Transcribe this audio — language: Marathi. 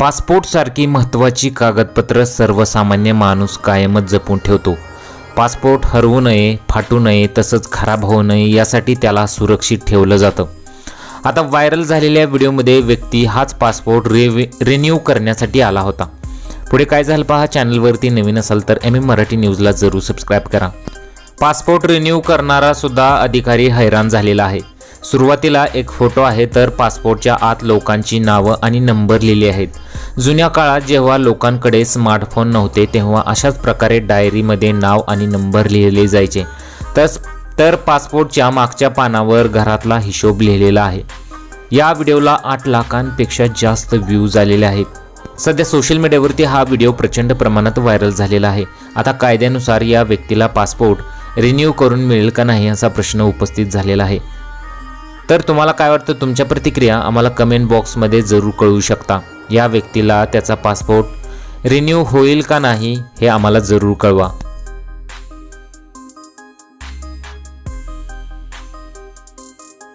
पासपोर्टसारखी महत्त्वाची कागदपत्र सर्वसामान्य माणूस कायमच जपून ठेवतो. पासपोर्ट हरवू नये फाटू नये तसंच खराब होऊ नये यासाठी त्याला सुरक्षित ठेवलं जातं. आता व्हायरल झालेल्या व्हिडिओमध्ये व्यक्ती हाच पासपोर्ट रे रिन्यू करण्यासाठी आला होता. पुढे काय झालं पहा चॅनलवरती नवीन असाल तर एम एम मराठी न्यूजला जरूर सबस्क्राईब करा. पासपोर्ट रिन्यू करणारा सुद्धा अधिकारी हैराण झालेला आहे. सुरुवातीला एक फोटो आहे तर पासपोर्टच्या आत लोकांची नावं आणि नंबर लिहिले आहेत. जुन्या काळात जेव्हा लोकांकडे स्मार्टफोन नव्हते तेव्हा अशाच प्रकारे डायरीमध्ये नाव आणि नंबर लिहिले जायचे. तस तर पासपोर्टच्या मागच्या पानावर घरातला हिशोब लिहिलेला आहे. या व्हिडिओला आठ लाखांपेक्षा जास्त व्ह्यूज आलेले आहेत. सध्या सोशल मीडियावरती हा व्हिडिओ प्रचंड प्रमाणात व्हायरल झालेला आहे. आता कायद्यानुसार या व्यक्तीला पासपोर्ट रिन्यू करून मिळेल का नाही असा प्रश्न उपस्थित झालेला आहे. तर तुम्हाला काय वाटतं? तुमच्या प्रतिक्रिया आम्हाला कमेंट बॉक्समध्ये जरूर कळवू शकता. या व्यक्तीला त्याचा पासपोर्ट रिन्यू होईल का नाही हे आम्हाला जरूर कळवा.